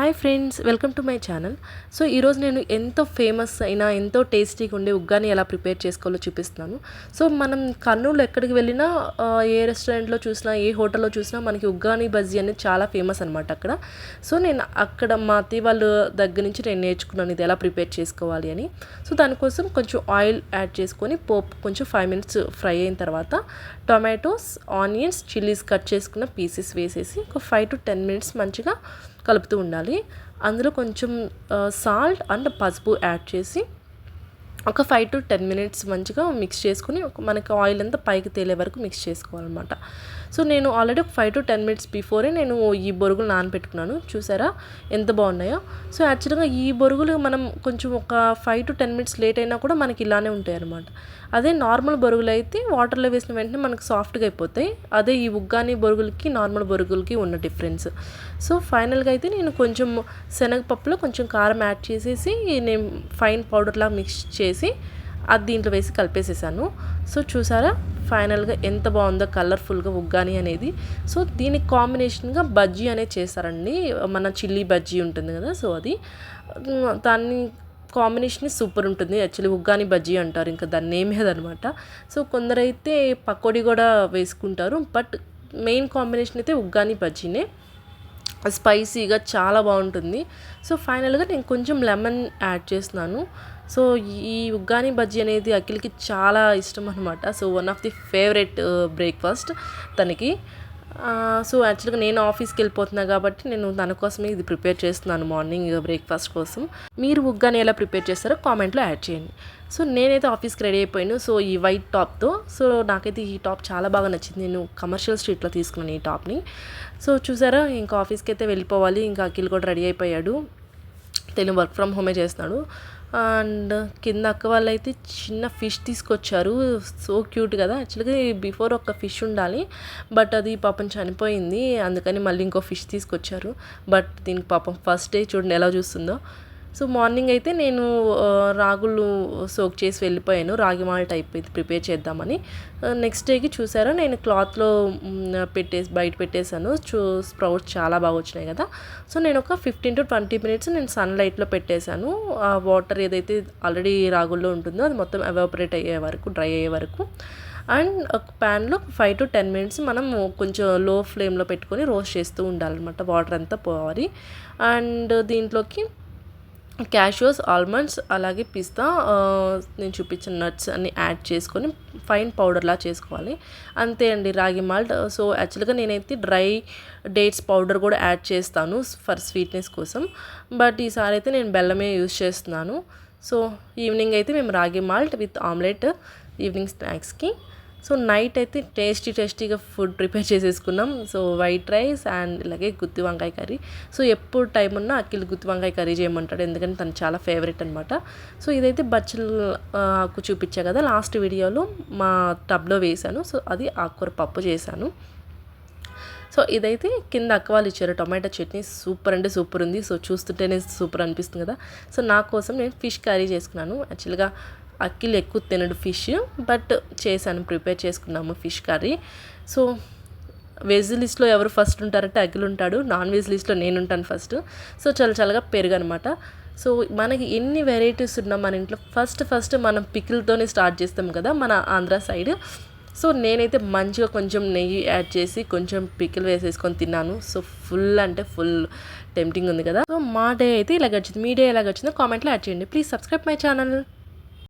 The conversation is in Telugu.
Hi friends welcome to my channel. So ఈరోజు నేను ఎంతో ఫేమస్ అయినా ఎంతో టేస్టీగా ఉండే ఉగ్గాని ఎలా ప్రిపేర్ చేసుకోవాలో చూపిస్తున్నాను. సో మనం కర్నూలు ఎక్కడికి వెళ్ళినా ఏ రెస్టారెంట్లో చూసినా ఏ హోటల్లో చూసినా మనకి ఉగ్గాని బజ్జీ అనేది చాలా ఫేమస్ అనమాట అక్కడ. సో నేను అక్కడ మా అత్తయ్య వాళ్ళ దగ్గర నుంచి నేను నేర్చుకున్నాను ఇది ఎలా ప్రిపేర్ చేసుకోవాలి అని. సో దానికోసం కొంచెం ఆయిల్ యాడ్ చేసుకొని పోపు కొంచెం ఫైవ్ మినిట్స్ ఫ్రై అయిన తర్వాత టొమాటోస్ ఆనియన్స్ చిల్లీస్ కట్ చేసుకున్న పీసెస్ వేసేసి ఒక ఫైవ్ టు టెన్ మినిట్స్ మంచిగా కలుపుతూ ఉండాలి. అందులో కొంచెం సాల్ట్ అండ్ పసుపు యాడ్ చేసి ఒక ఫైవ్ టు టెన్ మినిట్స్ మంచిగా మిక్స్ చేసుకుని మనకి ఆయిల్ అంతా పైకి తేలే వరకు మిక్స్ చేసుకోవాలన్నమాట. సో నేను ఆల్రెడీ ఒక five to ten minutes before నేను ఈ బొరుగులు నానబెట్టుకున్నాను. చూసారా? ఎంత బాగున్నాయో. సో యాక్చువల్గా ఈ బొరుగులు మనం కొంచెం ఒక five to ten minutes late అయినా కూడా మనకి ఇలానే ఉంటాయి అనమాట అదే నార్మల్ బొరుగులు అయితే వాటర్లో వేసిన వెంటనే మనకు సాఫ్ట్గా అయిపోతాయి. అదే ఈ ఉగ్గాని బొరుగులకి నార్మల్ బొరుగులకి ఉన్న డిఫరెన్స్. సో ఫైనల్గా అయితే నేను కొంచెం శనగపప్పులో కొంచెం కారం యాడ్ చేసేసి నేను ఫైన్ పౌడర్లా మిక్స్ చేసి అది దీంట్లో వేసి కలిపేసేసాను. సో చూసారా? ఫైనల్గా ఎంత బాగుందో కలర్ఫుల్గా ఉగ్గాని అనేది. సో దీనికి కాంబినేషన్గా బజ్జీ అనేది చేస్తారండి మన చిల్లీ బజ్జీ ఉంటుంది కదా సో అది. దాన్ని కాంబినేషన్ సూపర్ ఉంటుంది. యాక్చువల్లీ ఉగ్గాని బజ్జీ అంటారు ఇంకా దాన్ని ఏమేదనమాట సో కొందరైతే పకోడీ కూడా వేసుకుంటారు. బట్ మెయిన్ కాంబినేషన్ అయితే ఉగ్గాని బజ్జీనే. స్పైసీగా చాలా బాగుంటుంది. సో ఫైనల్గా నేను కొంచెం లెమన్ యాడ్ చేస్తున్నాను. సో ఈ ఉగ్గాని బజ్జీ అనేది అఖిల్కి చాలా ఇష్టం అనమాట so one of the favourite breakfast తనకి. సో యాక్చువల్గా నేను ఆఫీస్కి వెళ్ళిపోతున్నా కాబట్టి నేను తన కోసమే ఇది ప్రిపేర్ చేస్తున్నాను మార్నింగ్ బ్రేక్ఫాస్ట్ కోసం. మీరు ఉగ్గాని ఎలా ప్రిపేర్ చేస్తారో కామెంట్లో యాడ్ చేయండి. సో నేనైతే ఆఫీస్కి రెడీ అయిపోయాను. సో ఈ వైట్ టాప్తో సో నాకైతే ఈ టాప్ చాలా బాగా నచ్చింది. నేను కమర్షియల్ స్ట్రీట్లో తీసుకున్నాను ఈ టాప్ని. సో చూసారా ఇంకా ఆఫీస్కి అయితే వెళ్ళిపోవాలి. ఇంకా అఖిల్ కూడా రెడీ అయిపోయాడు. తను వర్క్ ఫ్రమ్ హోమే చేస్తున్నాడు. అండ్ కింద అక్క వాళ్ళు అయితే చిన్న ఫిష్ తీసుకొచ్చారు. సో క్యూట్ కదా. యాక్చువల్గా బిఫోర్ ఒక ఫిష్ ఉండాలి. బట్ అది పాపం చనిపోయింది. అందుకని మళ్ళీ ఇంకో ఫిష్ తీసుకొచ్చారు. బట్ దీనికి పాపం ఫస్ట్ డే చూడండి ఎలా చూస్తుందో. సో మార్నింగ్ అయితే నేను రాగులు సోక్ చేసి వెళ్ళిపోయాను. రాగి మాల్ట్ అయిపోయింది ప్రిపేర్ చేద్దామని. నెక్స్ట్ డేకి చూసారా నేను క్లాత్లో పెట్టేసి బయట పెట్టేశాను. చూ స్ప్రౌట్స్ చాలా బాగా వచ్చినాయి కదా. సో నేను ఒక ఫిఫ్టీన్ టు ట్వంటీ మినిట్స్ నేను సన్లైట్లో పెట్టేశాను. ఆ వాటర్ ఏదైతే ఆల్రెడీ రాగుల్లో ఉంటుందో అది మొత్తం ఎవాపరేట్ అయ్యే వరకు డ్రై అయ్యే వరకు. అండ్ ఒక ప్యాన్లో ఫైవ్ టు టెన్ మినిట్స్ మనం కొంచెం లో ఫ్లేమ్లో పెట్టుకొని రోస్ట్ చేస్తూ ఉండాలన్నమాట. వాటర్ అంతా పోవాలి. అండ్ దీంట్లోకి క్యాషియోస్ ఆల్మండ్స్ అలాగే పిస్తా నేను చూపించిన నట్స్ అన్ని యాడ్ చేసుకొని ఫైన్ పౌడర్లా చేసుకోవాలి. అంతే అండి రాగి మాల్ట్. సో యాక్చువల్గా నేనైతే డ్రై డేట్స్ పౌడర్ కూడా యాడ్ చేస్తాను ఫర్ స్వీట్నెస్ కోసం. బట్ ఈసారి అయితే నేను బెల్లమే యూస్ చేస్తున్నాను. సో ఈవినింగ్ అయితే మేము రాగి మాల్ట్ విత్ ఆమ్లెట్ ఈవినింగ్ స్నాక్స్కి సో నైట్ అయితే టేస్టీ టేస్టీగా ఫుడ్ ప్రిపేర్ చేసేసుకున్నాం. సో వైట్ రైస్ అండ్ ఇలాగే గుత్తి వంకాయ కర్రీ. సో ఎప్పుడు టైం ఉన్నా అఖిల్ గుత్తి వంకాయ కర్రీ చేయమంటాడు. ఎందుకంటే తను చాలా ఫేవరెట్ అనమాట సో ఇదైతే బచ్చలు ఆకు చూపించా కదా లాస్ట్ వీడియోలో మా టబ్లో వేశాను. సో అది ఆకుకూర పప్పు చేశాను. సో ఇదైతే కింద అక్క వాళ్ళు ఇచ్చారు. టొమాటో చట్నీ సూపర్ అంటే సూపర్ ఉంది. సో చూస్తుంటేనే సూపర్ అనిపిస్తుంది కదా. సో నా కోసం నేను ఫిష్ కర్రీ చేసుకున్నాను. యాక్చువల్గా అక్కిలు ఎక్కువ తినడు ఫిష్ బట్ చేశాను ప్రిపేర్ చేసుకున్నాము ఫిష్ కర్రీ. సో వెజ్ లిస్ట్లో ఎవరు ఫస్ట్ ఉంటారంటే అఖిల్ ఉంటాడు నాన్ వెజ్ లిస్ట్లో నేను ఉంటాను ఫస్ట్. సో చాలా చల్లగా పెరుగు అనమాట సో మనకి ఎన్ని వెరైటీస్ ఉన్నా మన ఇంట్లో ఫస్ట్ ఫస్ట్ మనం పికిల్తోనే స్టార్ట్ చేస్తాం కదా మన ఆంధ్ర సైడ్. సో నేనైతే మంచిగా కొంచెం నెయ్యి యాడ్ చేసి కొంచెం పికిల్ వేసేసుకొని తిన్నాను. సో ఫుల్ అంటే ఫుల్ టెంప్టింగ్ ఉంది కదా. సో మా డే అయితే ఇలా గడిచింది మీ డే ఎలా గడిచిందో కామెంట్లో యాడ్ చేయండి. Please subscribe my channel.